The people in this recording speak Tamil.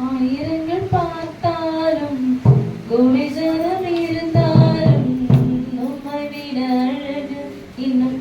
ஆயிரங்கள் பார்த்தாலும் கோடி ஜனம் இருந்தாலும் உம்மை விட அழகு இன்னும்